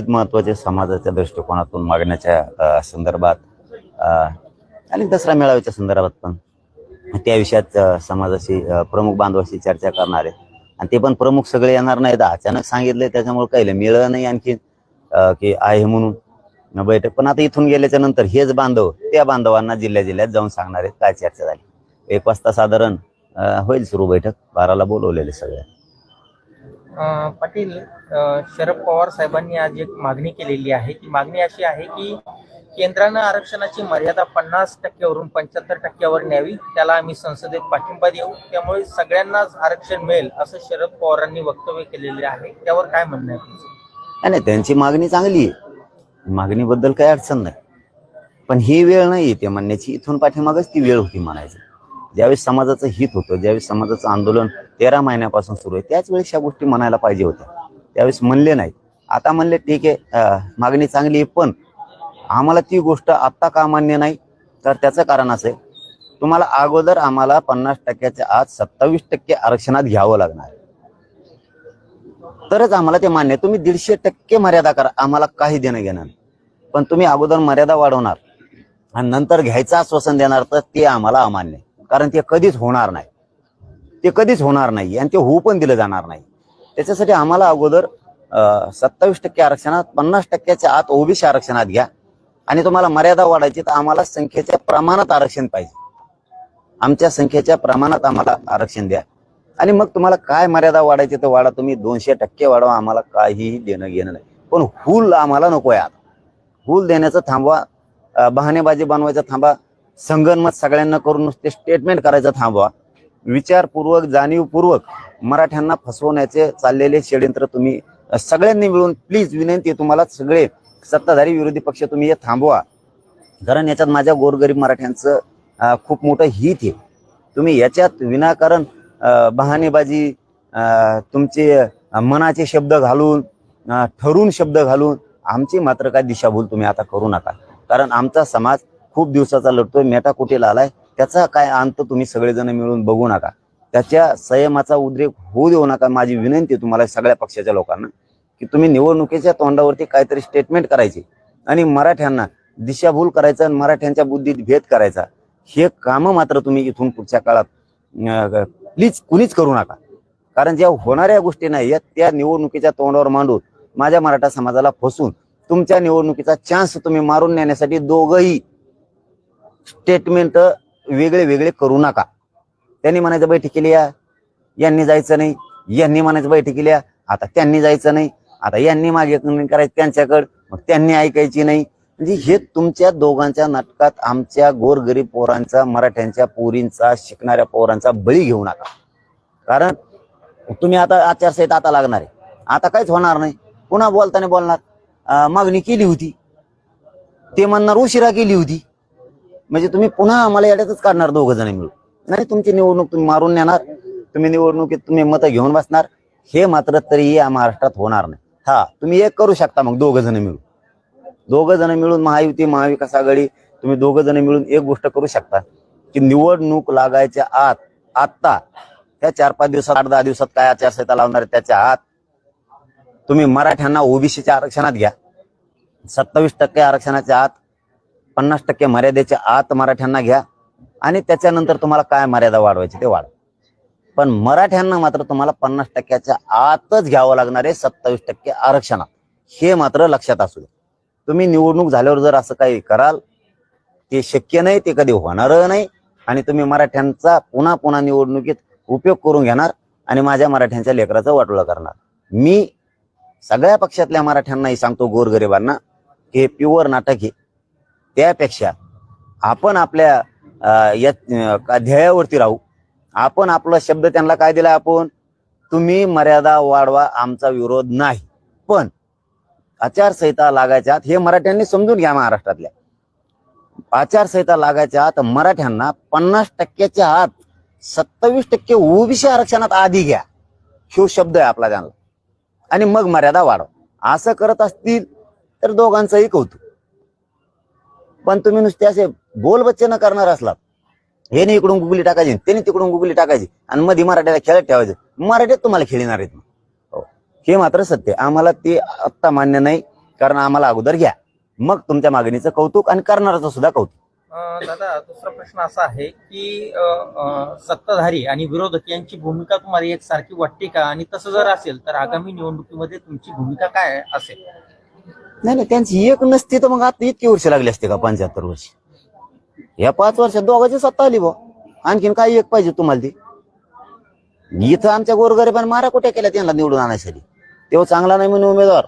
महत्त्वाचे समाजाच्या दृष्टिकोनातून मागण्याच्या संदर्भात. आणि दसरा मेळाव्याच्या संदर्भात पण. त्या विषयात समाजाशी प्रमुख बांधवाशी चर्चा करणार आहे आणि ते पण प्रमुख सगळे येणार नाहीत. अचानक सांगितले त्याच्यामुळे काही मिळलं नाही आणखी की आहे म्हणून. बैठक. पण आता इथून गेल्याच्यानंतर हेच बांधव त्या बांधवांना जिल्ह्या जिल्ह्यात जाऊन सांगणार आहेत काय चर्चा झाली. एक वाजता साधारण होईल सुरू बैठक. बाराला बोलवलेले सगळ्या. पाटील शरद पवार साहेबांनी आज एक मागणी केलेली आहे. की मागणी अशी आहे की केंद्रानं आरक्षणाची मर्यादा पन्नास टक्क्यावरून पंच्याहत्तर टक्क्यावर न्यावी. त्याला आम्ही संसदेत पाठिंबा देऊ. त्यामुळे सगळ्यांनाच आरक्षण मिळेल असं शरद पवारांनी वक्तव्य केलेले आहे. त्यावर काय म्हणणं आहे तुमचं? नाही, नाही त्यांची मागणी चांगली आहे. मागणीबद्दल काही अडचण नाही. पण ही वेळ नाही ते म्हणण्याची. इथून पाठीमागच ती वेळ होती म्हणायची. ज्यावेळेस समाजाचं हित होतं ज्यावेळेस समाजाचं आंदोलन तेरा महिन्यापासून सुरू आहे त्याच वेळेस ह्या गोष्टी म्हणायला पाहिजे होत्या त्यावेळेस म्हणले नाहीत आता म्हणले ठीक आहे मागणी चांगली आहे पण आम्हाला ती गोष्ट आत्ता का मान्य नाही तर त्याचं कारण असं आहे तुम्हाला अगोदर आम्हाला पन्नास टक्क्याच्या आत सत्तावीस टक्के आरक्षणात घ्यावं लागणार तरच आम्हाला ते मान्य आहे. तुम्ही दीडशे टक्के मर्यादा करा आम्हाला काही देणं घेणं नाही. पण तुम्ही अगोदर मर्यादा वाढवणार आणि नंतर घ्यायचं आश्वासन देणार तर ते आम्हाला अमान्य आहे. कारण ते कधीच होणार नाही. ते कधीच होणार नाही आणि ते होऊ पण दिलं जाणार नाही. त्याच्यासाठी आम्हाला अगोदर सत्तावीस टक्के आरक्षणात पन्नास टक्क्याच्या आत ओबीसी आरक्षणात घ्या. आणि तुम्हाला मर्यादा वाढायची तर आम्हाला संख्येच्या प्रमाणात आरक्षण पाहिजे. आमच्या संख्येच्या प्रमाणात आम्हाला आरक्षण द्या. आणि मग तुम्हाला काय मर्यादा वाढायची तर वाढा. तुम्ही दोनशे टक्के वाढवा आम्हाला काहीही देणं घेणं नाही. पण हुल आम्हाला नको आहे आता. हुल देण्याचं थांबवा बहाणेबाजी बनवायचं थांबा. संगनमत सगळ्यांना करून नुसते स्टेटमेंट करायचं थांबवा. विचारपूर्वक जाणीवपूर्वक मराठ्यांना फसवण्याचे चाललेले षडयंत्र तुम्ही सगळ्यांनी मिळून प्लीज विनंती तुम्हाला सगळे सत्ताधारी विरोधी पक्ष तुम्ही हे थांबवा. कारण याच्यात माझ्या गोरगरीब मराठ्यांचं खूप मोठं हित आहे. तुम्ही याच्यात विनाकारण बहानेबाजी बहाणेबाजी तुमचे मनाचे शब्द घालून ठरून शब्द घालून आमची मात्र काय दिशाभूल तुम्ही आता करू नका. कारण आमचा समाज खूप दिवसाचा लढतोय कुठे आलाय? त्याचा काय अंत तुम्ही सगळेजण मिळून बघू नका. त्याच्या संयमाचा उद्रेक होऊ देऊ नका. माझी विनंती आहे तुम्हाला सगळ्या पक्षाच्या लोकांना की तुम्ही निवडणुकीच्या तोंडावरती काहीतरी स्टेटमेंट करायची आणि मराठ्यांना दिशाभूल करायचा आणि मराठ्यांच्या बुद्धीत भेद करायचा. हे कामं मात्र तुम्ही इथून पुढच्या काळात प्लीज कुणीच करू नका. कारण ज्या होणाऱ्या गोष्टी नाही या त्या निवडणुकीच्या तोंडावर मांडून माझ्या मराठा समाजाला फसून तुमच्या निवडणुकीचा चान्स तुम्ही मारून नेण्यासाठी दोघही स्टेटमेंट वेगळे वेगळे करू नका. त्यांनी म्हणायचं बैठकीला या. यांनी जायचं नाही. यांनी म्हणायचं बैठकीला या. आता त्यांनी जायचं नाही. आता यांनी मागे करायचं त्यांच्याकडं. मग त्यांनी ऐकायची नाही. म्हणजे हे तुमच्या दोघांच्या नाटकात आमच्या गोरगरीब पोरांचा मराठ्यांच्या पोरींचा शिकणाऱ्या पोरांचा बळी घेऊ नका. कारण तुम्ही आता आचारसंहिता आता लागणार आहे. आता काहीच होणार नाही. पुन्हा बोलताना बोलणार. मागणी केली होती. ते म्हणणार उशिरा केली होती. म्हणजे तुम्ही पुन्हा आम्हाला याड्यातच काढणार दोघ जण मिळून. नाही तुमची निवडणूक तुम्ही मारून नेणार तुम्ही निवडणुकीत तुम्ही मतं घेऊन बसणार. हे मात्र तरीही या महाराष्ट्रात होणार नाही. हा तुम्ही एक करू शकता मग दोघ जण मिळून. दोघ जण मिळून महायुती महाविकास आघाडी तुम्ही दोघ जण मिळून एक गोष्ट करू शकता की निवडणूक लागायच्या आत आत्ता त्या चार पाच दिवसात आठ दहा दिवसात काय आचारसंहिता लावणार त्याच्या आत तुम्ही मराठ्यांना ओबीसीच्या आरक्षणात घ्या. सत्तावीस टक्के आरक्षणाच्या आत पन्नास टक्के मर्यादेच्या आत मराठ्यांना घ्या आणि त्याच्यानंतर तुम्हाला काय मर्यादा वाढवायची ते वाढ पण मराठ्यांना मात्र तुम्हाला पन्नास टक्क्याच्या आतच घ्यावं लागणार आहे सत्तावीस टक्के आरक्षणात. हे मात्र लक्षात असू द्या. तुम्ही निवडणूक झाल्यावर जर असं काही कराल ते शक्य नाही ते कधी होणार नाही आणि तुम्ही मराठ्यांचा पुन्हा पुन्हा निवडणुकीत उपयोग करून घेणार आणि माझ्या मराठ्यांच्या लेकराचं वाटोळं करणार. मी सगळ्या पक्षातल्या मराठ्यांनाही सांगतो गोरगरिबांना की हे प्युअर नाटक आहे. त्यापेक्षा आपण आपल्या या ध्येयावरती राहू. आपण आपला शब्द त्यांना काय दिला आपण? तुम्ही मर्यादा वाढवा आमचा विरोध नाही. पण आचारसंहिता लागायच्या आत हे मराठ्यांनी समजून घ्या महाराष्ट्रातल्या. आचारसंहिता लागायच्या आत मराठ्यांना पन्नास टक्क्याच्या आत सत्तावीस टक्के ओबीसी आरक्षणात आधी घ्या. ह्यो शब्द आहे आपला त्यांना. आणि मग मर्यादा वाढव. असं करत असतील तर दोघांचंही कौतुक. पण तुम्ही नुसते असे बोल बच्चे न करणार असलात. हे नाही इकडून गुगली टाकायची त्याने तिकडून गुगली टाकायची आणि मध्ये मराठ्याला खेळत ठेवायचं. मराठीत तुम्हाला खेळणार आहेत हो. हे मात्र सत्य आम्हाला ते आत्ता मान्य नाही कारण आम्हाला अगोदर घ्या. मग तुमच्या मागणीचं कौतुक आणि करणाराचं सुद्धा कौतुक. दादा दुसरा प्रश्न असा आहे की सत्ताधारी आणि विरोधक यांची भूमिका तुम्हाला एक सारखी वाटते का? आणि तसं जर असेल तर आगामी निवडणुकीमध्ये तुमची भूमिका काय असेल? नाही नाही त्यांची एक नसती तर मग आता इतकी वर्ष लागली असते का पंच्याहत्तर वर्ष? या पाच वर्षात दोघांची सत्ता आली बा आणखीन काय एक पाहिजे तुम्हाला ती? इथं आमच्या गोरगरिबांनी मारा कुठे केल्या त्यांना निवडून आणायसाठी? तेव्हा चांगला नाही म्हणून उमेदवार.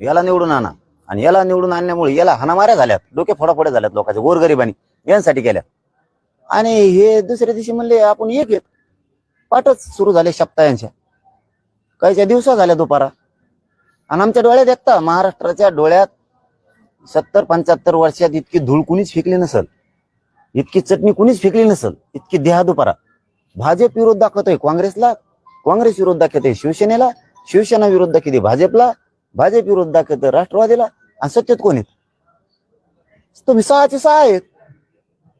याला निवडून आणा. आणि याला निवडून आणल्यामुळे याला हाणामाऱ्या झाल्यात. डोके फोडाफोड्या झाल्यात लोकांच्या गोरगरिबांनी. यांसाठी केल्या. आणि हे दुसऱ्या दिवशी म्हणले आपण एक एक पाठच सुरू झाले शप्ता यांच्या काहीच्या दिवसा झाल्या दुपारा. आणि आमच्या डोळ्यात एकता महाराष्ट्राच्या डोळ्यात सत्तर पंच्याहत्तर वर्षात इतकी धूळ कुणीच फेकली नसल. इतकी चटणी कुणीच फेकली नसल. इतकी देहादुपारा भाजप विरोध दाखवतोय काँग्रेसला काँग्रेस विरोध दाखवतोय शिवसेनेला शिवसेना विरोध दाखवते भाजपला भाजप विरोध दाखवतोय राष्ट्रवादीला. आणि सत्तेत कोण आहेत? तुम्ही सहाचे सहा आहेत.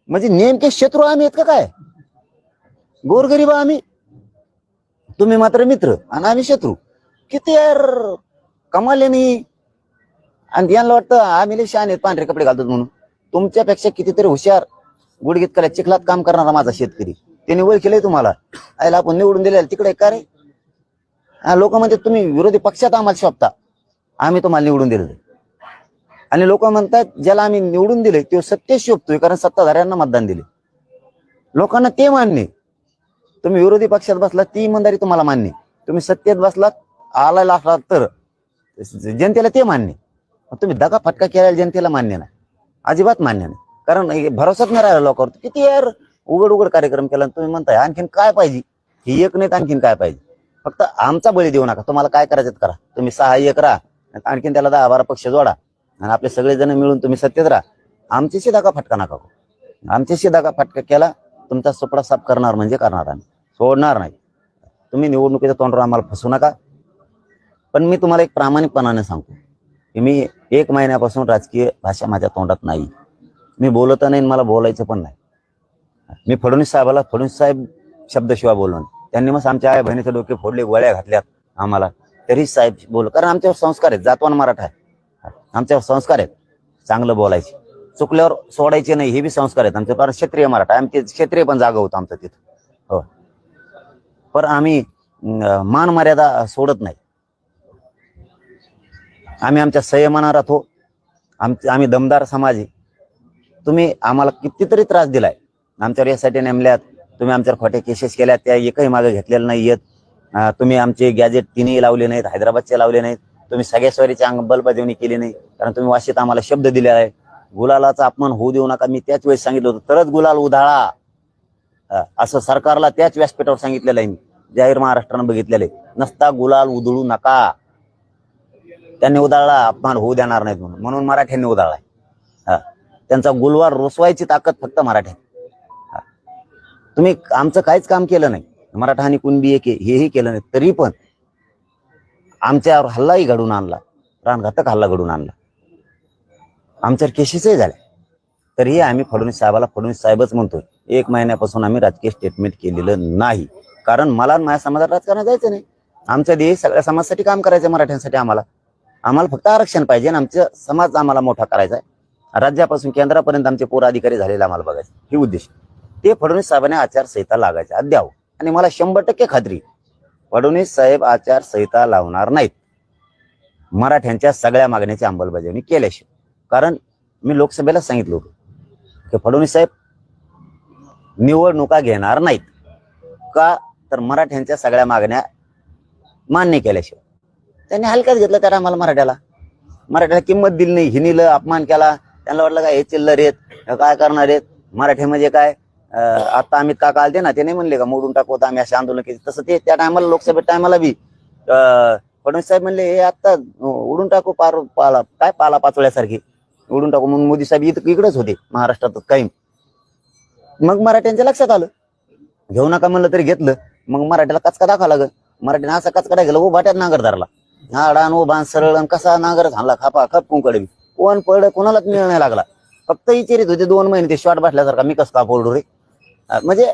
म्हणजे नेमके शत्रू आम्ही आहेत का काय? गोरगरीब आम्ही. तुम्ही मात्र मित्र आणि आम्ही शत्रू. किती यार कमाले मी आणि यांना वाटतं आम्ही लय शहाणे आहेत पांढरे कपडे घालतात म्हणून. तुमच्यापेक्षा कितीतरी हुशार गुडगीत कला चिखलात काम करणारा माझा शेतकरी. त्याने वळ केलंय तुम्हाला. आयला आपण निवडून दिलेला तिकडे का रे? लोक म्हणतात तुम्ही विरोधी पक्षात आम्हाला शोभता. आम्ही तुम्हाला निवडून दिलं आणि लोक म्हणतात ज्याला आम्ही निवडून दिले तो सत्य शोभतोय कारण सत्ताधाऱ्यांना मतदान दिले लोकांना ते मान्य तुम्ही विरोधी पक्षात बसलात ती इमानदारी तुम्हाला मान्य तुम्ही सत्तेत बसलात आला असलात तर जनतेला ते मान्य आहे. मग तुम्ही दगा फटका केलेला जनतेला मान्य नाही. अजिबात मान्य नाही. कारण भरोसाच नाही राहिला लोकांवर. किती यार उघड उघड कार्यक्रम केला आणि तुम्ही म्हणताय आणखीन काय पाहिजे? ही एक नाही आणखीन काय पाहिजे? फक्त आमचा बळी देऊ नका. तुम्हाला काय करायचं करा. तुम्ही सहा एक राहा. आणखीन त्याला दहा बारा पक्ष जोडा. आणि आपले सगळेजण मिळून तुम्ही सत्तेत राहा. आमच्याशी दगा फटका नका आमच्याशी दगा फटका केला तुमचा सुपडा साफ करणार म्हणजे करणार आम्ही. सोडणार नाही. तुम्ही निवडणुकीच्या तोंडावर आम्हाला फसू नका. पण मी तुम्हाला एक प्रामाणिकपणाने सांगतो की मी एक महिन्यापासून राजकीय भाषा माझ्या तोंडात नाही. मी बोलत नाही आणि मला बोलायचं पण नाही. मी फडणवीस साहेबाला फडणवीस साहेब शब्दशिवाय बोललो त्यांनी मग आमच्या आई बहिणीचे डोके फोडले गोळ्या घातल्यात आम्हाला. तरी साहेब बोल कारण आमच्यावर संस्कार आहेत जातवान मराठा आहे. आमच्यावर संस्कार आहेत चांगलं बोलायचे. चुकल्यावर सोडायचे नाही हे बी संस्कार आहेत आमच्या कारण क्षेत्रीय मराठा आहे. आमचे क्षेत्रीय पण जागा होतं आमचं तिथं. हो. पण आम्ही मान मर्यादा सोडत नाही. आम्ही आमच्या संयमाना राहतो. आम आम्ही दमदार समाज आहे. तुम्ही आम्हाला कितीतरी त्रास दिलाय. आमच्यावर यासाठी नेमल्यात तुम्ही आमच्यावर खोटे केसेस केल्यात त्या एकही मागे घेतलेल्या नाही आहेत तुम्ही आमचे गॅजेट तिन्ही लावले नाहीत हैदराबादचे लावले नाहीत. तुम्ही सगळ्या अंग अंगबलबजावणी केली नाही कारण तुम्ही वाशीत आम्हाला शब्द दिले आहे गुलालाचा अपमान होऊ देऊ नका. मी त्याच वेळेस सांगितलं होतं तरच गुलाल उधाळा. असं सरकारला त्याच व्यासपीठावर सांगितलेलं आहे मी. जाहीर महाराष्ट्रानं बघितलेलं आहे. नसता गुलाल उधळू नका. त्यांनी उधाळला अपमान होऊ देणार नाहीत म्हणून. म्हणून मराठ्यांनी उदाळलाय हा. त्यांचा गुलवार रोसवायची ताकद फक्त मराठ्यात हा. तुम्ही आमचं काहीच काम केलं नाही. मराठा आणि कुणबी एक आहे, हेही केलं नाही. तरी पण आमच्यावर हल्लाही घडून आणला. प्राणघातक हल्ला घडून आणला. आमच्यावर केसेसही झाल्या तरीही आम्ही फडणवीस साहेबाला फडणवीस साहेबच म्हणतोय. एक महिन्यापासून आम्ही राजकीय स्टेटमेंट केलेलं नाही. कारण मला माझ्या समाजात राजकारण जायचं नाही. आमच्या देश सगळ्या समाजासाठी काम करायचं मराठ्यांसाठी आम्हाला. आम्हाला फक्त आरक्षण पाहिजे आणि आमचा समाज आम्हाला मोठा करायचा आहे. राज्यापासून केंद्रापर्यंत आमचे पूर अधिकारी झालेले आम्हाला बघायचे. हे उद्देश. ते फडणवीस साहेबांनी आचारसंहिता लागायचे अद्याव आणि मला शंभर टक्के खात्री फडणवीस साहेब आचारसंहिता लावणार नाहीत. मराठ्यांच्या सगळ्या मागण्याची अंमलबजावणी केल्याशिवाय कारण मी लोकसभेला सांगितलं होतं की फडणवीस साहेब निवडणुका घेणार नाहीत. का? तर मराठ्यांच्या सगळ्या मागण्या मान्य केल्याशिवाय. त्यांनी हलक्यात घेतलं त्या आम्हाला मराठ्याला. मराठ्याला किंमत दिली नाही हिनीलं अपमान केला. त्यांना वाटलं काय हे चिल्लर आहेत काय करणार आहेत? मराठी म्हणजे काय? आता आम्ही काका आलते ना? ते नाही म्हणले का मोडून टाकू तर आम्ही असे आंदोलन केले. तसं ते त्या टायमाला लोकसभेत टायमाला बी अं, फडणवीस साहेब म्हणले हे आता उडून टाकू पार पाला काय पाला पाचोळ्यासारखी? उडून टाकू. म्हणून मोदी साहेब इथं इकडेच होते महाराष्ट्रातच काही मग मराठ्यांच्या लक्षात आलं. घेऊ नका म्हणलं तरी घेतलं. मग मराठ्याला कचका दाखवा लागल. मराठीने असा कचका गेला उभाट्यात बाट्यात नांगर धरला आडान ओ बाण सरळ आणि कसा नांगर झाला खापा खप कुंकडे. कोण पड कोणालाच मिळ नाही लागला. फक्त इचेरीत होते दोन महिने ते शॉर्ट बसल्यासारखा मी कसं का पोरडू रे? म्हणजे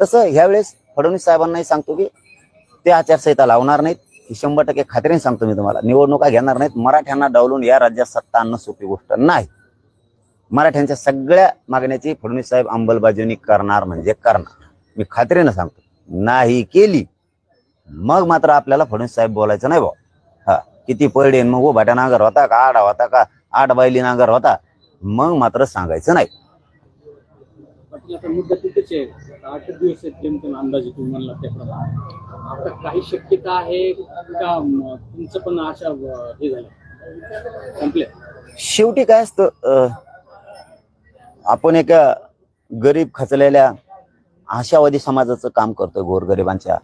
तसं ह्यावेळेस फडणवीस साहेबांनाही सांगतो की ते आचारसंहिता लावणार नाहीत. ही शंभर टक्के खात्रीने सांगतो मी तुम्हाला. निवडणुका घेणार नाहीत. मराठ्यांना डावलून या राज्यात सत्ता आणणं सोपी गोष्ट नाही. मराठ्यांच्या सगळ्या मागण्याची फडणवीस साहेब अंमलबजावणी करणार म्हणजे करणार. मी खात्रीनं सांगतो. नाही केली मग मात्र आपल्याला फडणवीस साहेब बोलायचं नाही भाऊ. किती पडे मग उभाट्या नांगर होता का आडा होता का आठ बैली नांगर होता मग मात्र सांगायचं नाही. पाटील आता मुद्दा तिथेच आहे. आता आठ दिवस आहेत जेमतेम अंदाजे तुम्ही म्हणला त्याप्रमाणे आता काही शक्यता आहे का तुमचं पण आशा अ, हे झालं? संपले? शेवटी काय असतं आपण एका गरीब खचलेल्या आशावादी समाजाचं काम करतोय गोरगरिबांच्या.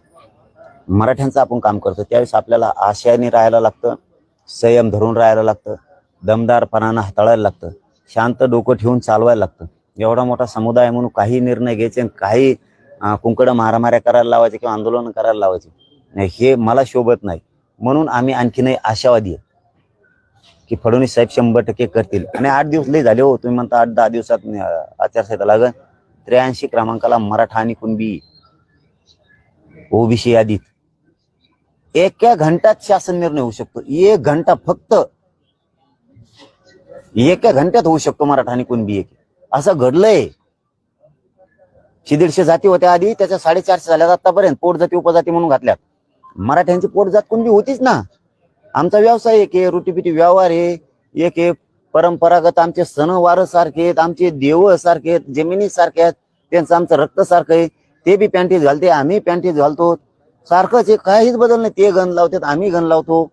मराठ्यांचं आपण काम करतो त्यावेळेस आपल्याला आशयाने राहायला लागतं संयम धरून राहायला लागतं दमदारपणानं हाताळायला लागतं शांत डोकं ठेवून चालवायला लागतं. एवढा मोठा समुदाय म्हणून काही निर्णय घ्यायचे आणि काही कुंकडं मारामाऱ्या करायला लावायचे किंवा आंदोलन करायला लावायचे. हे मला शोभत नाही. म्हणून आम्ही आणखीनही आशावादी आहे की फडणवीस साहेब शंभर टक्के करतील. आणि आठ दिवस लई झाले हो तुम्ही म्हणता आठ दहा दिवसात आचारसंहिता लागन त्र्याऐंशी क्रमांकाला मराठा आणि कुणबी. ओबीसी यादीत. एका घंट्यात शासन निर्णय होऊ शकतो. एक घंटा फक्त एका घंट्यात होऊ शकतो मराठा आणि कुणबी एक असं घडलंय. दीडशे जाती होत्या आधी त्याच्या साडेचारशे झाल्यात आतापर्यंत पोट जाती उपजाती म्हणून घातल्यात. मराठ्यांची पोट जात कुणबी होतीच ना. आमचा व्यवसाय एक आहे रुटीपिटी व्यवहार आहे एक आहे परंपरागत आमचे सणवार सारखे आहेत आमचे देव सारखे आहेत जमिनी सारखे आहेत त्यांचं आमचं रक्त सारखं आहे. ते बी पॅन्टीज घालते आम्ही पॅन्टीज घालतो. सारखंच आहे काहीच बदल नाही. ते गण लावतात आम्ही गण लावतो.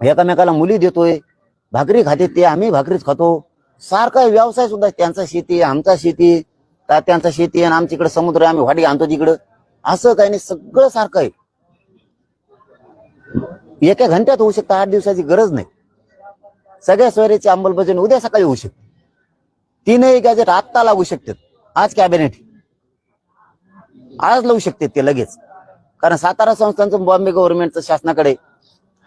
एकामेकाला मुली देतोय भाकरी खाते ते आम्ही भाकरीच खातो. सारखा व्यवसाय सुद्धा त्यांचा शेती आमचा शेती त्यांचा शेती आहे आमच्या इकडे समुद्र आम्ही वाटी आणतो तिकडं. असं काही नाही सगळं सारखं आहे. एका घंट्यात होऊ शकतं आठ दिवसाची गरज नाही. सगळ्या सोयरीची अंमलबजावणी उद्या सकाळी होऊ शकते. तीनही गॅजेट आत्ता लागू शकतात. आज कॅबिनेट आज लावू शकते ते लगेच. कारण सातारा संस्थांचं बॉम्बे गव्हर्नमेंटचं शासनाकडे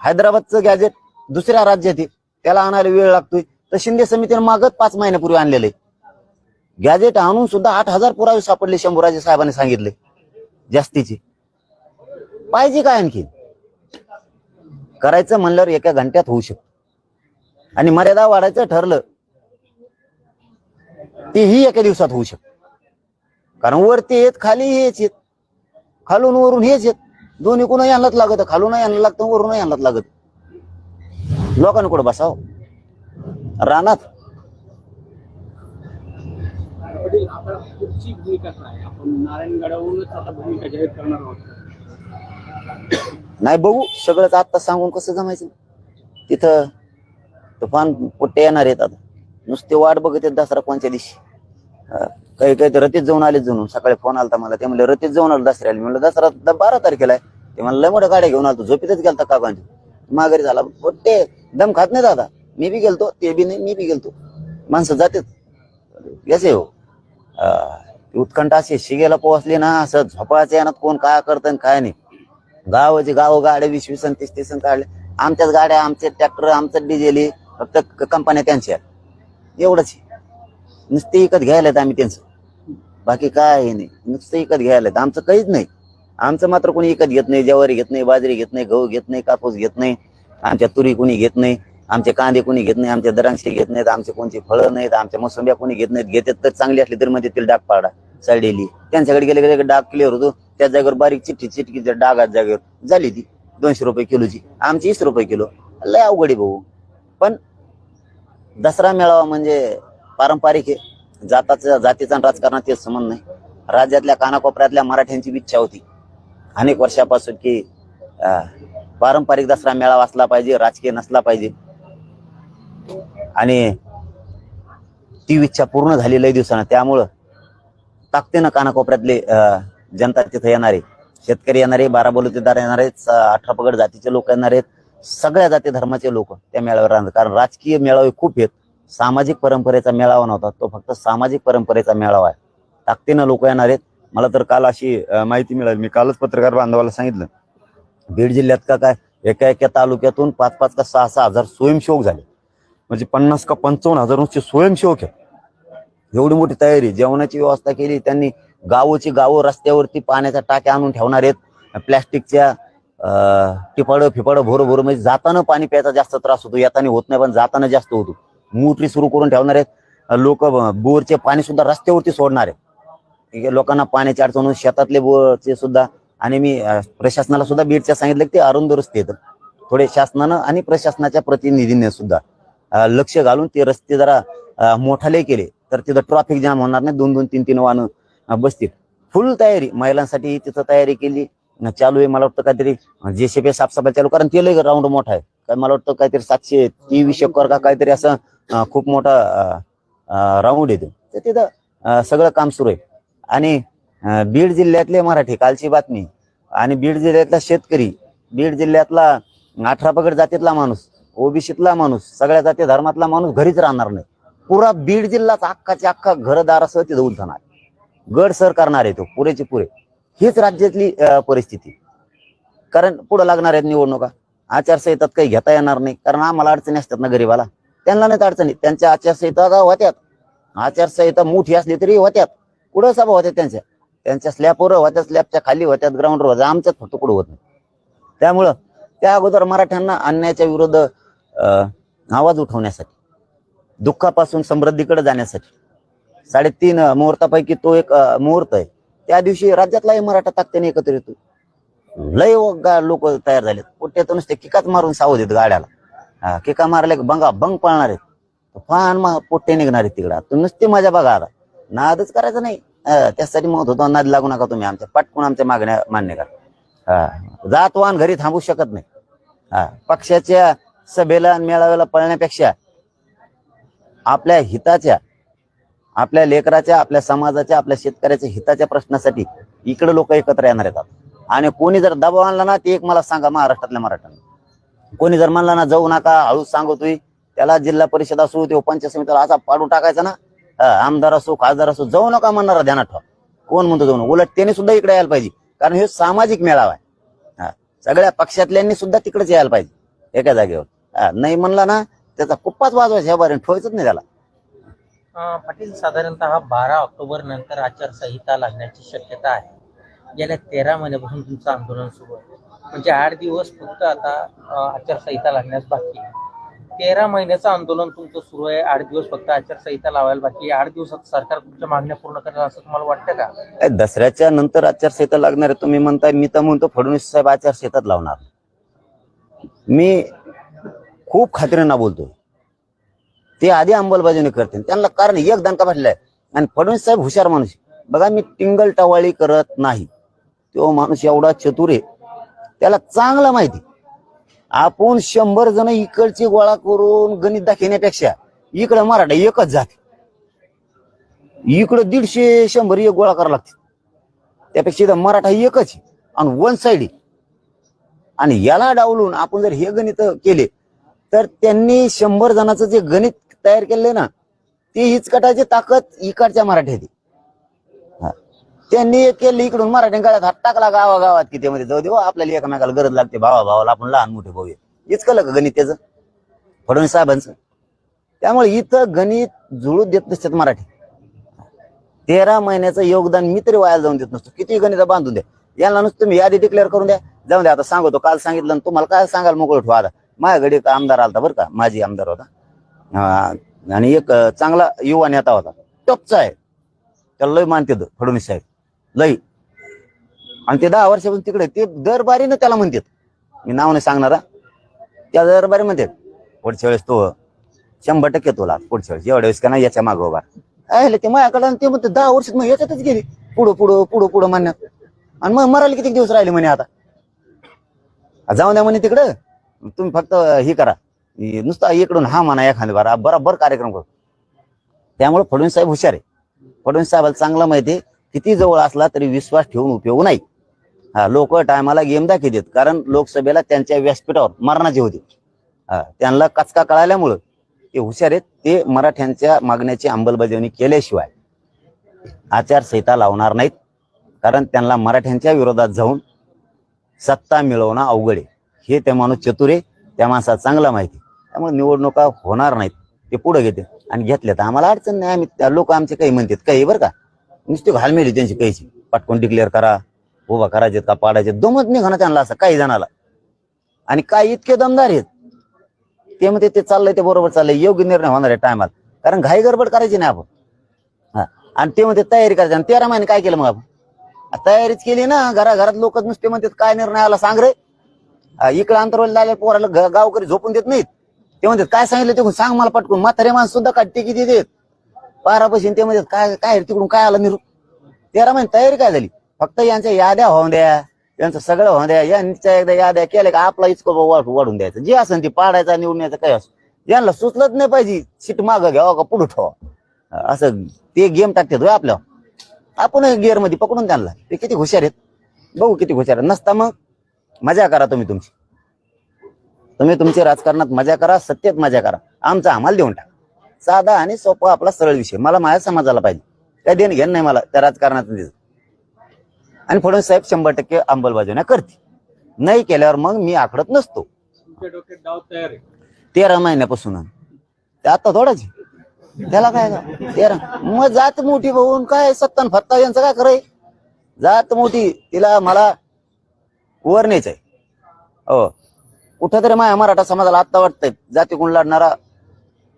हैदराबादचं गॅजेट दुसऱ्या राज्यात आहे. त्याला आणायला वेळ लागतोय. तर शिंदे समितीने मागत पाच महिन्यापूर्वी आणलेलं. आहे गॅजेट आणून सुद्धा आठ हजार पुरावे सापडले शंभूराजे साहेबांनी सांगितले. जास्तीचे. पाहिजे काय आणखी? करायचं म्हणल्यावर एका घंट्यात होऊ शकतं. आणि मर्यादा वाढायचं ठरलं तेही एका दिवसात होऊ शकत. कारण वरती येत खाली हेच येत खालून वरून हेच येत दोन्ही कुणा यांनाच लागत खालून यांना लागतं वरून यांनाच लागत. लोकांनी कुठं बसाव? रानात. नाही बघू सगळंच आता सांगून कसं जमायचं? तिथं तुफान पुट्टे येणार येतात नुसते वाट बघत आहेत दसरा कोणत्या दिवशी. काही काही तर रतीत जाऊन आले जाऊन सकाळी फोन आलता मला. ते म्हणले रतीत जाऊन आलो दसऱ्याला. म्हणलं दसरा द- बारा तारखेला आहे. ते म्हणलं लय मोठ्या गाड्या घेऊन आलतो. झोपीतच गेलता काकांची माघारी झाला पुट्टे दम खात नाही दादा. मी बी गेलतो ते बी नाही मी बी गेलतो. माणसं जातात. याचे हो. उत्कंठा असे शिगेला पोहोचली ना असं झोपायचं ना कोण काय करतं काय नाही. गावाचे गाव गाड्या वीस वीस तीस तीस काढले. आमच्याच गाड्या आमचे ट्रॅक्टर आमचं डिझेल फक्त कंपन्या त्यांच्या. एवढंच नुसते विकत घ्यायला आहेत आम्ही त्यांचं. बाकी काय हे नाही. नुसतं विकत घ्यायला तर आमचं काहीच नाही. आमचं मात्र कोणी विकत घेत नाही. ज्वारी घेत नाही बाजरी घेत नाही गहू घेत नाही कापूस घेत नाही. आमच्या तुरी कोणी घेत नाही. आमचे कांदे कोणी घेत नाही. आमच्या दरांशी घेत नाहीत. आमचे कोणते फळं नाहीत. आमच्या मोसंब्या कोणी घेत नाहीत. घेतात तर चांगली असली तर मध्ये तिला डाग पाडा. साईडेली त्यांच्याकडे गेले गेले डाग क्लिअर होतो. त्या जागेवर बारीक चिठ्ठी चिटकी डागात जागेवर. झाली ती. दोनशे रुपये किलोची. आमची वीस रुपये किलो. लय अवघड आहे भाऊ. पण दसरा मेळावा म्हणजे पारंपरिक आहे. जाताचा जातीचा राजकारणात ते संबंध नाही. राज्यातल्या कानाकोपऱ्यातल्या मराठ्यांची इच्छा होती. अनेक वर्षापासून की पारंपरिक दसरा मेळावा असला पाहिजे राजकीय नसला पाहिजे. आणि ती इच्छा पूर्ण झाली लय दिवसानं. त्यामुळं ताकदीनं कानाकोपऱ्यातले जनता तिथे येणारे शेतकरी येणारे बारा बलुतेदार येणार आहेत अठरा पगड जातीचे लोक येणार आहेत. सगळ्या जाती धर्माचे लोक त्या मेळाव्यावर राहणार. कारण राजकीय मेळावे खूप आहेत. सामाजिक परंपरेचा मेळावा नव्हता. तो फक्त सामाजिक परंपरेचा मेळावा आहे. ताकदीनं लोक येणार आहेत. मला तर काल अशी माहिती मिळाली. मी कालच पत्रकार बांधवाला सांगितलं. बीड जिल्ह्यात का काय एका एका तालुक्यातून पाच पाच का सहा सहा हजार स्वयंसेवक झाले. म्हणजे पन्नास का पंचावन्न हजार नुसते स्वयंसेवक आहे एवढी मोठी तयारी जेवणाची व्यवस्था केली. त्यांनी गावोची गावं रस्त्यावरती पाण्याच्या टाक्या आणून ठेवणार आहेत. प्लॅस्टिकच्या टिपाडं फिपाडं भोरं म्हणजे जाताना पाणी प्यायचा जास्त त्रास होतो. येताना होत नाही पण जाताना जास्त होतो. मोटरी सुरू करून ठेवणार आहेत. लोक बोरचे पाणी सुद्धा रस्त्यावरती सोडणार आहेत. आहे, लोकांना पाण्याची अडचण होऊन शेतातले बोरचे सुद्धा आणि मी प्रशासनाला सुद्धा बीडच्या सांगितलं की ते अरुंद रस्ते आहेत. थोडे शासनानं आणि प्रशासनाच्या प्रतिनिधींनी सुद्धा लक्ष घालून ते रस्ते जरा मोठाले केले. तर तिथं ट्रॉफिक जाम होणार नाही. दोन दोन तीन तीन वाहनं बसतील. फुल तयारी. महिलांसाठी तिथं तयारी केली. चालू आहे मला वाटतं काहीतरी जेसीपी साफसफाई चालू कारण ते लय राऊंड मोठा आहे. काय मला वाटतं काहीतरी सातशे तेवीस कर का काहीतरी असं खूप मोठा राऊंड येतो. तर तिथं सगळं काम सुरू आहे. आणि बीड जिल्ह्यातले मराठी कालची बातमी. आणि बीड जिल्ह्यातला शेतकरी बीड जिल्ह्यातला अठरा पगड जातीतला माणूस ओबीसीतला माणूस सगळ्या जाती धर्मातला माणूस घरीच राहणार नाही. पुरा बीड जिल्हाच अख्खाच्या अख्खा घरदारासह तिथं उलथणार गड सर करणार आहे तो पुरेचे पुरे. हीच राज्यातली परिस्थिती. कारण पुढे लागणार आहेत निवडणुका. आचारसंहितात काही घेता येणार नाही. कारण आम्हाला अडचणी असतात ना गरीबाला. त्यांना नाहीत अडचणी. त्यांच्या आचारसंहिता का होत्यात. आचारसंहिता मोठी असली तरी होत्यात. कुठं सभा होत्या त्यांच्या? त्यांच्या स्लॅबवर होत्या स्लॅबच्या खाली होत्यात ग्राउंडवर होत्या. आमच्यात फक्त कुठं होत नाही. त्यामुळं त्या अगोदर मराठ्यांना अन्यायाच्या विरुद्ध आवाज उठवण्यासाठी दुःखापासून समृद्धीकडे जाण्यासाठी साडेतीन मुहूर्तापैकी तो एक मुहूर्त आहे. त्या दिवशी राज्यातलाही मराठा ताकदीने एकत्र येतो. लय लोक तयार झालेत. पोट्यातूनच ते किकाच मारून सावध येत गाड्याला. हा, किका मारले बंगा बंग पळणार आहेत. फान मग पोट्टे निघणार आहेत तिकडं. तू नुसती मजा बघा आता. नादच करायचं नाही. त्यासाठी मग होतो नाद लागू नका तुम्ही आमच्या. पटकून आमच्या मागण्या मान्य करा. जात जातवान घरी थांबू शकत नाही. हा, पक्षाच्या सभेला आणि मेळाव्याला पळण्यापेक्षा आपल्या हिताच्या आपल्या लेकराच्या आपल्या समाजाच्या आपल्या शेतकऱ्याच्या हिताच्या प्रश्नासाठी इकडे लोक एकत्र येणार आहेत आणि कोणी जर दबाव आणला ना ते एक मला सांगा महाराष्ट्रातल्या मराठ्यांना. कोणी जर म्हणला ना जाऊ नका हळूच सांगतोय त्याला जिल्हा परिषद असो ते पंचायत समितीला असा पाडू टाकायचा ना आमदार असो खासदार असो जाऊ नका म्हणणारा ध्यानात ठेवा. कोण म्हणतो जाऊ नका? उलट त्याने सुद्धा इकडे यायला पाहिजे. कारण हे सामाजिक मेळावा आहे. हा, सगळ्या पक्षातल्यांनी सुद्धा तिकडेच यायला पाहिजे एका जागेवर. नाही म्हणला ना त्याचा कुप्पाच वाजवायचा ह्या बारीने ठेवायचंच नाही त्याला. पाटील साधारणतः बारा ऑक्टोबर नंतर आचारसंहिता लागण्याची शक्यता आहे. गेल्या तेरा महिन्यापासून तुमचं आंदोलन सुरू आहे. म्हणजे आठ दिवस फक्त आता आचारसंहिता लागण्यास बाकी आहे. तेरा महिन्याचं आंदोलन तुमचं सुरू आहे आठ दिवस फक्त आचारसंहिता लावायला बाकी आठ दिवसात सरकार तुमच्या मागण्या पूर्ण करेल असं तुम्हाला वाटतं का? दसऱ्याच्या नंतर आचारसंहिता लागणार आहे तुम्ही म्हणताय मी तर म्हणतो फडणवीस साहेब आचारसंहितात लावणार. मी खूप खात्रीनं बोलतो ते आधी अंमलबजावणी करते त्यांना कारण एक दणका बसलाय. आणि फडणवीस साहेब हुशार माणूस बघा मी टिंगल टवाळी करत नाही. तो माणूस एवढा चतुर आहे. त्याला चांगला माहिती आपण शंभर जण इकडची गोळा करून गणित दाखवण्यापेक्षा इकडे मराठा एकच जाते इकडं दीडशे शंभर एक गोळा करावं लागते त्यापेक्षा इथं मराठा एकच आहे. आणि वन साइड आणि याला डावलून आपण जर हे गणित केले तर त्यांनी शंभर जणांचं जे गणित तयार केले ना ते हिचकटाची ताकद इकडच्या मराठ्यात आहे. त्यांनी एक केलं इकडून मराठी गळ्यात हात टाकला गावागावात की त्यामध्ये जाऊ दे हो, आपल्याला एकमेकाला गरज लागते भावा भावाला आपण लहान मोठे भाऊ आहे. इचकलं का गणित त्याचं? फडणवीस साहेबांचं. त्यामुळे इथं गणित जुळू देत नसतात मराठी. तेरा महिन्याचं योगदान मी तरी वाया जाऊन देत नसतो. किती गणित बांधून द्या. यांना नुसतं तुम्ही यादी डिक्लेअर करून द्या. जाऊन द्या आता सांगतो काल सांगितलं आणि तुम्हाला काय सांगाल मोकळं ठेवा आता. माझ्याकडे एक आमदार आलता बरं का माझी आमदार होता. अं, आणि एक अं, चांगला युवा नेता होता. टपचा आहे. त्याला लय मानते फडणवीस साहेब. लय आणि ते दहा वर्षापासून तिकडे ते दरबारीनं त्याला म्हणतात. मी नाव नाही सांगणार त्या दरबारी म्हणतात पुढच्या वेळेस तो शंभर टक्के तुला पुढच्या वेळेस एवढ्या वेळेस का नाही याच्या मागं उभा? आहे ते माझ्याकडे ते म्हणते दहा वर्ष मग याच्यातच गेली. पुढं पुढं पुढं पुढं म्हणण्यात आणि मग मरायला किती दिवस राहिले म्हणे आता? जाऊन जाऊ द्या म्हणे तिकडं. तुम्ही फक्त हे करा. नुसता इकडून हा म्हणा एखाद्या बारा बरोबर कार्यक्रम करू. त्यामुळे फडणवीस साहेब हुशार आहे. फडणवीस साहेबाला चांगला माहिती आहे. किती जवळ असला तरी विश्वास ठेवून उपयोग नाही. हा लोक टायमाला गेम दाखवतात कारण लोकसभेला त्यांच्या व्यासपीठावर मरणाचे होते. त्यांना कचका कळाल्यामुळं ते हुशार आहेत. ते मराठ्यांच्या मागण्याची अंमलबजावणी केल्याशिवाय आचारसंहिता लावणार नाहीत कारण त्यांना मराठ्यांच्या विरोधात जाऊन सत्ता मिळवणं अवघड आहे. हे त्या माणूस चतुर आहे त्या माणसाला चांगला माहिती आहे. त्यामुळे निवडणुका होणार नाहीत ते पुढे घेते आणि घेतल्या तर आम्हाला अडचण नाही आम्ही लोक आमचे काही म्हणतात काही बरं का? नुसते घालमेली त्यांची कैची. पटकन डिक्लेअर करा उभा करायचे का पाडायचे दमत निघाणं त्यांना असं काही जणाला. आणि काय इतके दमदार आहेत. ते म्हणते ते चाललंय ते बरोबर चाललंय. योग्य निर्णय होणार आहे टायमाला. कारण घाई गडबड करायची नाही आपण. हा. आणि ते म्हणते तयारी करायची. आणि तेरा महिने काय केलं मग आपण? तयारीच केली ना. घराघरात लोक नुसते म्हणतात काय निर्णय आला सांग रे. आ, इकडे अंतरवल पोराला गावकरी झोपून देत नाहीत. ते म्हणतात काय सांगितलं ते सांग मला पटकून. म्हातारे माणसं सुद्धा काटते किती देत. पारापाशी ते म्हणतात काय काय तिकडून? काय आलं निरू? तेरा महिने तयारी काय झाली? फक्त यांच्या याद्या होऊन द्या. यांचं सगळं होऊन द्या. यांच्या एकदा याद्या केल्या का आपला इचको वाढून द्यायचं. जे असेल ते पाडायचा निवडण्याचं काय असं. यांना सुचलत नाही पाहिजे. सीट मागं घ्यावा का पुढे ठेवा असं ते गेम टाकतात होय आपल्या आपण गिअरमध्ये पकडून त्यांना. ते किती हुशार आहेत. बघू किती हुशार आहेत. नसता मग मजा करा तुम्ही तुमची. तुम्ही तुमच्या राजकारणात मजा करा सत्तेत मजा करा. आमचा आम्हाला देऊन टाका. साधा आणि सोपा आपला सरळ विषय. मला माझ्या समाजाला पाहिजे. काय देणं घेणं नाही मला त्या राजकारणात दिलं आणि फडणवीस साहेब शंभर टक्के अंमलबजावण्या करते नाही केल्यावर मग मी आखडत नसतो. आहे तेरा महिन्यापासून. ते आता थोडाच आहे. त्याला काय तेरा. मग जात मोठी बघून काय सत्तान फत्ता यांचं काय कराय जात मोठी तिला मला वर न्यायचंय. हो. कुठं तरी माझ्या मराठा समाजाला आत्ता वाटतंय. जाती कोण लढणारा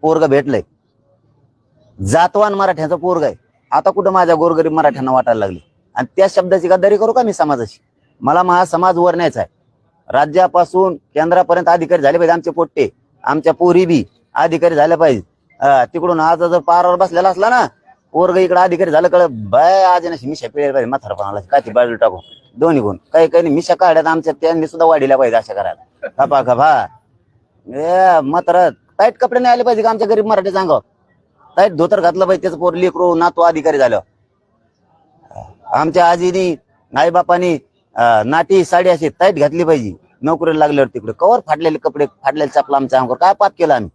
पोरग भेटलंय. जातवान मराठ्याचा पोरग आहे. आता कुठं माझ्या गोरगरीब मराठ्यांना वाटायला लागली? आणि त्या शब्दाची गद्दारी करू का मी समाजाशी मला माझा समाज वर न्यायचा आहे. राज्यापासून केंद्रापर्यंत अधिकारी झाले पाहिजे आमचे पोट्टे. आमच्या पोरी बी अधिकारी झाल्या पाहिजे. तिकडून आज जर पारावर बसलेला असला ना पोरग इकडे अधिकारी झालं कळ बाय आज नशी मिशा पिळायला पाहिजे म्हातारपणाला. काय ती बाजूला टाकू दोन्ही गुण. काही काही मिशा काढ्यात आमच्या त्यांनी सुद्धा वाढीला पाहिजे अशा करायला. खपा खपा. ए मात्र टाईट कपडे नाही आले पाहिजे का आमच्या गरीब मराठी सांगावं टाईट धोतर घातलं पाहिजे त्याचं पोर लेकरो ना तो अधिकारी झालं. आमच्या आजीनी आईबापानी नाटी साडी अशी टाईट घातली पाहिजे. नोकरीला लागल्यावर तिकडे. कवर फाटलेले कपडे फाटलेले चपला आमच्या अंगावर. काय पाप केलं आम्ही?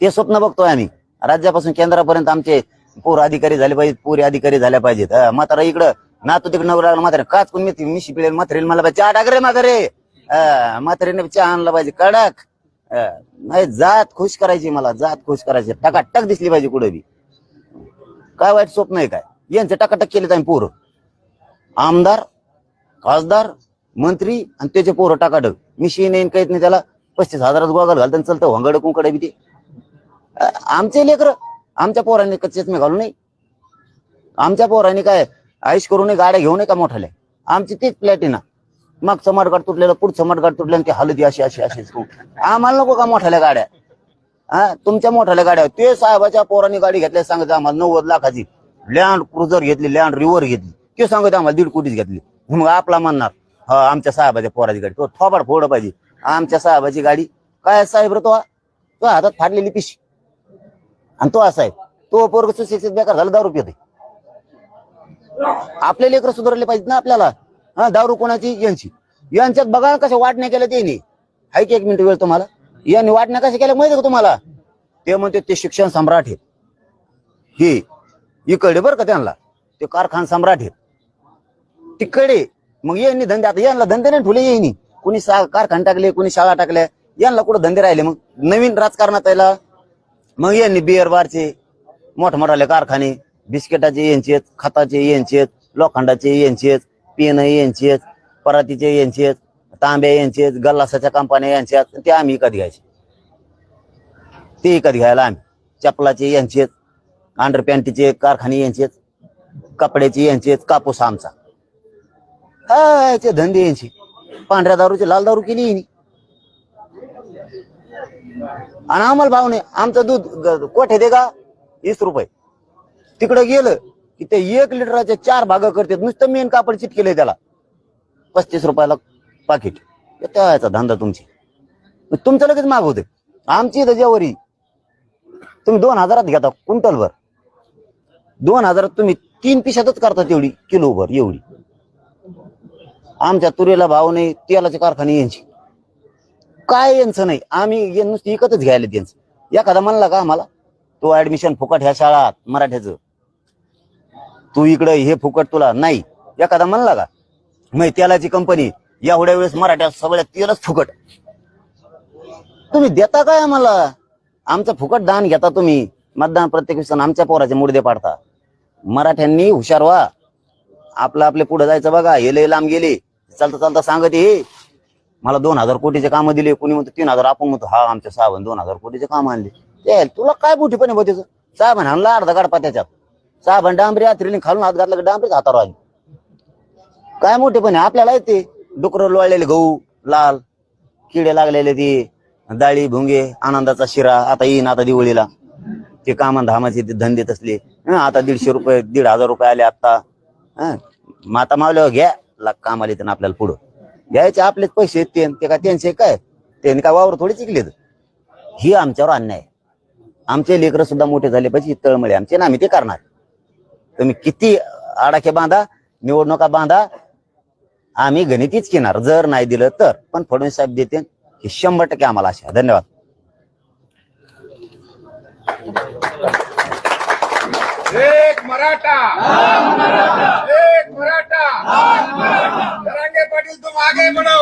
ते स्वप्न बघतोय आम्ही. राज्यापासून केंद्रापर्यंत आमचे पोर अधिकारी झाले पाहिजेत पोरी अधिकारी झाल्या पाहिजेत. मात्र म्हातारा इकडं नातू तिकडे नवरा लागला म्हातारे. काच कोण मी मिशी पिळेल म्हातारेल मला पाहिजे चहा मात्र रे म्हातारे. म्हातारीने चहा आणला पाहिजे कडक. नाही जात खुश करायची मला जात खुश करायची. टकाटक दिसली पाहिजे कुठे बी. काय वाईट स्वप्न आहे काय? यांचं टकाटक केले आम्ही पोरं. आमदार खासदार मंत्री आणि त्याचे पोरं टाकाटक. शी नाही काहीत नाही. त्याला पस्तीस हजारात गोगल घालताना चालतं होंगड कुंकडे बी ते. आमचे लेकर आमच्या पोरांनी कच्चेच मी घालू नाही आमच्या पोरांनी काय आयुष करू नये गाड्या घेऊ नये का मोठाल्या? आमची तीच प्लॅटिना मागचं मडगाड तुटलेलं पुढचं मडगाड तुटलं आणि ते हलती अशी अशी अशी आम्हाला नको का मोठ्याल्या गाड्या? हा तुमच्या मोठ्याल्या गाड्या ते साहेबाच्या पोरांनी गाडी घेतल्या सांगत आम्हाला नव्वद लाखाची. लँड क्रुझर घेतली लँड रिव्हर घेतली. ते सांगत आम्हाला दीड कोटीच घेतली. मग आपला म्हणणार हा आमच्या साहेबाच्या पोराची गाडी. तो थोबाड फोड पाहिजे. आमच्या साहेबाची गाडी. काय साहेब रे तो? तो हातात फाडलेली पिशी. आणि तो असा आहे तो पोरग सुशिक्षित बेकार झाला दारू पिते आपले लेकर सुधारले पाहिजेत ना आपल्याला? हा दारू कोणाची? यांची. यांच्यात बघा कशा वाटण्या केल्या त्यांनी. हाय की एक मिनिट वेळ तुम्हाला? यांनी वाटण्या कशा केल्या माहिती का तुम्हाला? ते म्हणते ते शिक्षण सम्राट आहेत. हे इकडे बरं का त्यांना. ते कारखान सम्राट आहेत. तिकडे मग यांनी धंदे आता यांना धंदे नाही ठुले येईनी कुणी कारखान कारखाने टाकले कुणी शाळा टाकल्या. यांना कुठं धंदे राहिले मग? नवीन राजकारणात यायला? मग यांनी बिअर बारचे मोठमोठाले कारखाने बिस्किटाचे यांचे आहेत, खताचे यांचे आहेत, लोखंडाचे यांचे आहेत, पेन यांची आहेत, परातीचे यांची आहेत, तांब्या यांची आहेत, गल्लासाच्या कंपन्या यांच्या आहेत, ते आम्ही विकत घ्यायचे. ते विकत घ्यायला आम्ही. चपलाचे यांचे आहेत, अंडरपॅन्टीचे कारखाने यांचे आहेत, कपड्याचे यांचे आहेत, कापूस आमचा. हा धंदे यांचे. पांढऱ्या दारूचे लाल दारू केली आणि आम्हाला भाव नाही. आमचं दूध कोठे दे का वीस रुपये. तिकडं गेलं की ते एक लिटराचे चार भाग करतात. नुसतं मेन कापड चिटकेलंय त्याला. पस्तीस रुपयाला पाकिट त्याचा धंदा तुमची. तुमचं लगेच माग होते. आमची इथं तुम्ही दोन हजारात घेता क्विंटलभर दोन हजारात तुम्ही तीन पिशातच करता तेवढी किलोभर एवढी. आमच्या तुरीला भाव नाही तेलाचे कारखाने यांची. काय यांचं नाही. आम्ही नुसती एकच घ्यायला त्यांचं. एखादा म्हणला का आम्हाला? तो ऍडमिशन फुकट ह्या शाळात मराठ्याचं. तू इकडं हे फुकट तुला नाही. एखादा म्हणला का? मग तेलाची कंपनी एवढ्या वेळेस मराठ्यात सगळ्या तेलच फुकट. तुम्ही देता काय आम्हाला? आमचं फुकट दान घेता तुम्ही. मतदान प्रत्येक वेळेस आमच्या पोराचे मुडदे पाडता. मराठ्यांनी हुशार व्हा. आपलं आपले पुढे जायचं बघा. हे लांब गेले. चालता चालता सांगत हे मला दोन हजार कोटीचे कामं दिले. कोणी म्हणतो तीन हजार. आपण म्हणतो हा आमच्या साहेबांनी दोन हजार कोटीचे काम आणले. ते तुला काय बुटी पण आहे त्याचं? साहेबांनी आणला अर्धा गाडपा त्याच्यात. साबण डांबरी आत्रीने खालून हात घातला की डांबरीच हातावर आली. काय मोठे पण आहे आपल्याला येते डुकर लोळलेले गहू लाल किडे लागलेले ते. डाळी भुंगे आनंदाचा शिरा आता येईन आता दिवाळीला. ते कामं धामाचे ते धंदे तसले. आता दीडशे रुपये दीड हजार रुपये आले आता माता मावल्यावर घ्या. लाग काम आले त्यांना आपल्याला पुढं. घ्यायचे आपलेच पैसे आहेत ते. ते काय त्यांचे काय? त्यांनी काय वावर थोडी चिकलेत ही आमच्यावर अन्याय आहे. आमचे लेकरं सुद्धा मोठे झाले पाहिजे तळमळे आमचे ना आम्ही ते करणार. तुम्ही किती आडाखे बांधा निवडणुका बांधा आम्ही गणितीच घेणार. जर नाही दिलं तर. पण फडणवीस साहेब देते हे शंभर टक्के आम्हाला आशा धन्यवाद. एक मराठा. एक मराठा. पाटील तुम आगे बढ़ो